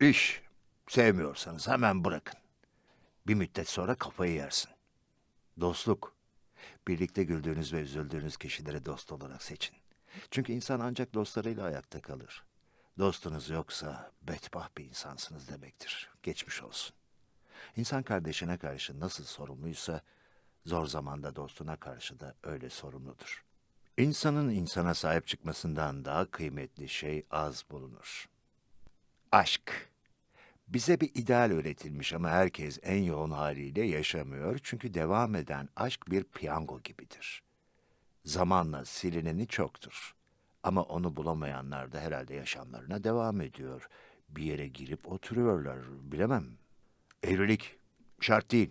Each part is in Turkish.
İş sevmiyorsanız hemen bırakın. Bir müddet sonra kafayı yersin. Dostluk. Birlikte güldüğünüz ve üzüldüğünüz kişileri dost olarak seçin. Çünkü insan ancak dostlarıyla ayakta kalır. Dostunuz yoksa bedbaht bir insansınız demektir. Geçmiş olsun. İnsan kardeşine karşı nasıl sorumluysa zor zamanda dostuna karşı da öyle sorumludur. İnsanın insana sahip çıkmasından daha kıymetli şey az bulunur. Aşk. Bize bir ideal öğretilmiş ama herkes en yoğun haliyle yaşamıyor çünkü devam eden aşk bir piyango gibidir. Zamanla silineni çoktur. Ama onu bulamayanlar da herhalde yaşamlarına devam ediyor. Bir yere girip oturuyorlar, bilemem. Evlilik şart değil.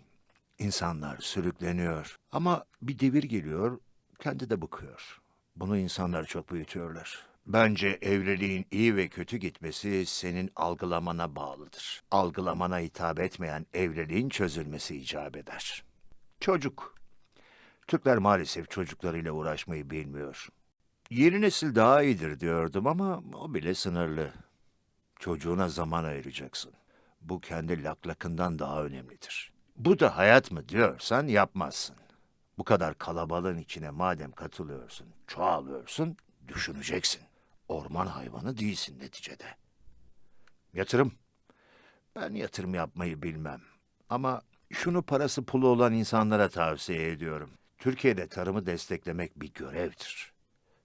İnsanlar sürükleniyor. Ama bir devir geliyor, kendi de bıkıyor. Bunu insanlar çok büyütüyorlar. Bence evliliğin iyi ve kötü gitmesi senin algılamana bağlıdır. Algılamana hitap etmeyen evliliğin çözülmesi icap eder. Çocuk. Türkler maalesef çocuklarıyla uğraşmayı bilmiyor. Yeni nesil daha iyidir diyordum ama o bile sınırlı. Çocuğuna zaman ayıracaksın. Bu kendi laklakından daha önemlidir. Bu da hayat mı diyorsan yapmazsın. Bu kadar kalabalığın içine madem katılıyorsun, çoğalıyorsun, düşüneceksin. Orman hayvanı değilsin neticede. Yatırım. Ben yatırım yapmayı bilmem. Ama şunu parası pulu olan insanlara tavsiye ediyorum. Türkiye'de tarımı desteklemek bir görevdir.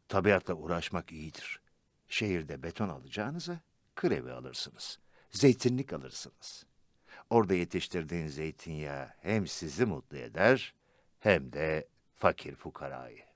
Tabiatla uğraşmak iyidir. Şehirde beton alacağınıza kır evi alırsınız. Zeytinlik alırsınız. Orada yetiştirdiğin zeytinyağı hem sizi mutlu eder hem de fakir fukarayı.